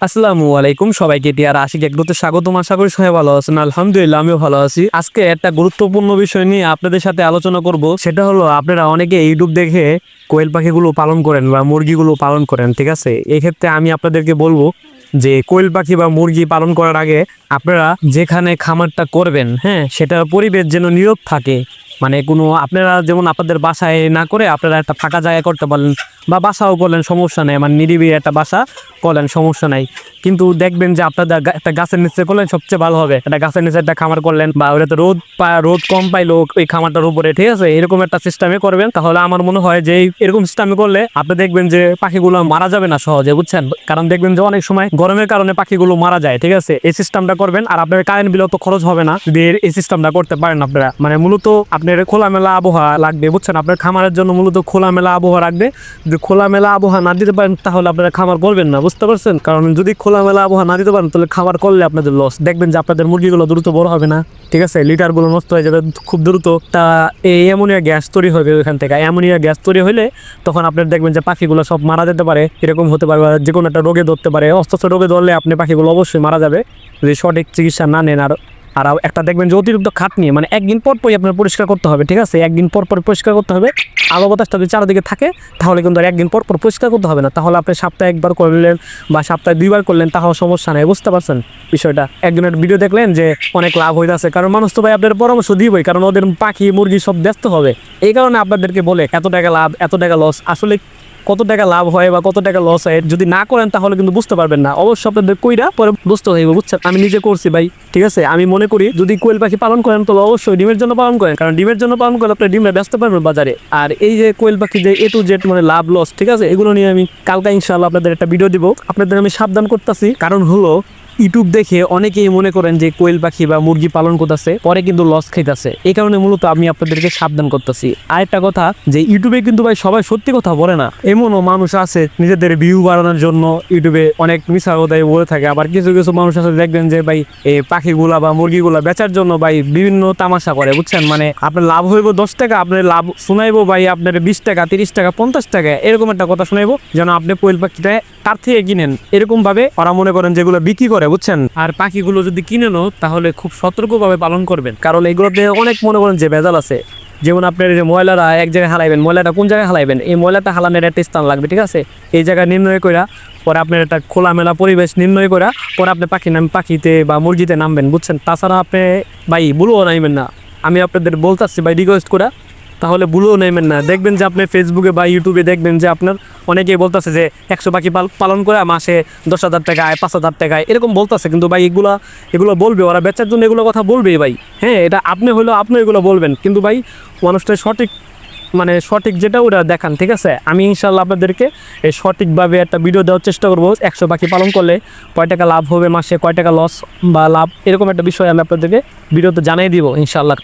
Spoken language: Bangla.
আসসালামু আলাইকুম সবাইকে টিয়ার আশিক একদুতে স্বাগতম, আশা করি সবাই ভালো আছেন। আলহামদুলিল্লাহ, আমিও ভালো আছি। আজকে একটা গুরুত্বপূর্ণ বিষয় নিয়ে আপনাদের সাথে আলোচনা করব। সেটা হলো, আপনারা অনেকে ইউটিউব দেখে কোয়েল পাখিগুলো পালন করেন বা মুরগিগুলো পালন করেন, ঠিক আছে? এক্ষেত্রে আমি আপনাদেরকে বলব যে, কোয়েল পাখি বা মুরগি পালন করার আগে আপনারা যেখানে খামারটা করবেন হ্যাঁ সেটার পরিবেশ যেন নীরব থাকে। মানে কোনো আপনারা যেমন আপনাদের বাসায় না করে আপনারা একটা ফাঁকা জায়গায় করতে পারলেন বা বাসাও করলেন, সমস্যা নেই। মানে নিরিবিলি একটা বাসা করলেন, সমস্যা নাই। কিন্তু দেখবেন যে আপনাদের একটা গাছের নিচে করলেন, সবচেয়ে ভালো হবে। একটা গাছের নিচে একটা খামার করলেন বা ওটাতে রোদ রোদ কম পাইলো, ওই খামারটার উপরে, ঠিক আছে? এরকম একটা সিস্টেমে করবেন। তাহলে আমার মনে হয় যে এরকম সিস্টেমে করলে আপনি দেখবেন যে পাখিগুলো মারা যাবে না সহজে, বুঝছেন? কারণ দেখবেন যে অনেক সময় গরমের কারণে পাখিগুলো মারা যায়, ঠিক আছে? এই সিস্টেমটা করবেন। আর আপনার কারেন্ট বিলও তো খরচ হবে না। যদি এই সিস্টেমটা করতে পারেন আপনারা। মানে মূলত আপনার খোলামেলা আবহাওয়া লাগবে, বুঝছেন? আপনার খামারের জন্য মূলত খোলামেলা আবহাওয়া রাখবে যদি খোলামেলা আবহাওয়া না দিতে পারেন, তাহলে আপনারা খামার করবেন না, বুঝতে পারছেন? কারণ যদি খোলামেলা আবহাওয়া না দিতে পারেন, তাহলে খামার করলে আপনাদের লস দেখবেন যে আপনাদের মুরগিগুলো দ্রুত বড় হবে না, ঠিক আছে? লিটারগুলো নষ্ট হয়ে যাবে খুব দ্রুত। তা এই অ্যামোনিয়া গ্যাস তৈরি হবে ওইখান থেকে। অ্যামোনিয়া গ্যাস তৈরি হলে তখন আপনার দেখবেন যে পাখিগুলো সব মারা যেতে পারে, এরকম হতে পারে বা যে কোনো একটা রোগে ধরতে পারে। অস্ত্র রোগে ধরলে আপনি পাখিগুলো অবশ্যই মারা যাবে। যদি সঠিক চিকিৎসা না নেন আর আর একটা দেখবেন যে অতিরিক্ত খাটনি মানে একদিন পর পরই আপনার পরিষ্কার করতে হবে, ঠিক আছে? একদিন পর পর পরিষ্কার করতে হবে। আলো বাতাসটা যদি চারিদিকে থাকে, তাহলে কিন্তু আর একদিন পর পর পরিষ্কার করতে হবে না। তাহলে আপনি সপ্তাহে একবার করলেন বা সপ্তাহে দুইবার করলেন, তাহলে সমস্যা নেই, বুঝতে পারছেন বিষয়টা? একদিনের ভিডিও দেখলেন যে অনেক লাভ হয়ে হইতাছে। কারণ মানুষ তো ভাই আপনাদের পরামর্শ দিবই, কারণ ওদের পাখি, মুরগি সব ব্যস্ত হবে। এই কারণে আপনাদেরকে বলে, এত টাকা লাভ, এত টাকা লস আসলে কত টাকা লাভ হয় বা কত টাকা লস হয়, যদি না করেন তাহলে কিন্তু বুঝতে পারবেন না। অবশ্য আপনাদের কইরা পরে বুঝতে হইব, বুঝছেন? আমি নিজে করছি ভাই, ঠিক আছে? আমি মনে করি, যদি কোয়েল পাখি পালন করেন, তাহলে অবশ্যই ডিমের জন্য পালন করেন। কারণ ডিমের জন্য পালন করলে আপনি ডিমটা ব্যস্ত পারবেন বাজারে। আর এই যে কোয়েল পাখি যে এ টু জেড মানে লাভ লস ঠিক আছে? এগুলো নিয়ে আমি কালকা ইনশাল্লাহ আপনাদের একটা ভিডিও দিব। আপনাদের আমি সাবধান করতেছি। কারণ হলো ইউটিউব দেখে অনেকেই মনে করেন যে কোয়েল পাখি বা মুরগি পালন করতেছে, পরে কিন্তু লস খাইতেছে। এই কারণে মূলত আমি আপনাদেরকে সাবধান করতেছি। আরেকটা কথা, যে ইউটিউবে কিন্তু ভাই সবাই সত্যি কথা বলে না। এমনও মানুষ আছে নিজেদের ভিউ বাড়ানোর জন্য ইউটিউবে অনেক মিশা কথাই বলে থাকে। আবার কিছু কিছু মানুষ আছে দেখবেন যে ভাই এই পাখিগুলা বা মুরগিগুলা বেচার জন্য ভাই বিভিন্ন তামাশা করে, বুঝছেন? মানে আপনার লাভ হইব দশ টাকা, আপনার লাভ শোনাইবো ভাই আপনার বিশ টাকা, তিরিশ টাকা, পঞ্চাশ টাকা, এরকম একটা কথা শোনাইবো, যেন আপনি কোয়েল পাখিটা তার থেকে কিনেন। এরকম ভাবে ওরা মনে করেন যেগুলো বিক্রি করে বুঝছেন? আর পাখিগুলো যদি কিনেনও তাহলে খুব সতর্কভাবে পালন করবেন। কারণ এগুলোতে অনেক মনে করেন যে ভেজাল আছে। যেমন আপনার যে ময়লাটা এক জায়গায় হালাইবেন, ময়লাটা কোন জায়গায় হালাইবেন? এই ময়লাটা হালানোর একটা স্থান লাগবে, ঠিক আছে? এই জায়গা নির্ণয় করা পরে আপনার একটা খোলামেলা পরিবেশ নির্ণয় করা পরে আপনি পাখি নাম পাখিতে বা মুরগিতে নামবেন, বুঝছেন? তাছাড়া আপনি ভাই, ভুলও নামবেন না। আমি আপনাদের বলতেছি, ভাই রিকোয়েস্ট করা তাহলে ভুলও নেবেন না। দেখবেন যে আপনি ফেসবুকে বা ইউটিউবে দেখবেন যে আপনার অনেকেই বলতেছে যে একশো পাখি পালন করে মাসে দশ হাজার টাকা আয় পাঁচ হাজার টাকা আয়, এরকম বলতেছে। কিন্তু ভাই এগুলা এগুলো বলবে ওরা বেচার জন্য এগুলো কথা বলবেই ভাই। হ্যাঁ এটা আপনি হলেও আপনি এগুলো বলবেন। কিন্তু ভাই মানুষটা সঠিক মানে সঠিক যেটা ওটা দেখান ঠিক আছে? আমি ইনশাল্লাহ আপনাদেরকে এই সঠিকভাবে একটা ভিডিও দেওয়ার চেষ্টা করব। একশো পাখি পালন করলে কয় টাকা লাভ হবে মাসে কয় টাকা লস বা লাভ এরকম একটা বিষয় আমি আপনাদেরকে ভিডিওতে জানাই দিব ইনশাল্লাহ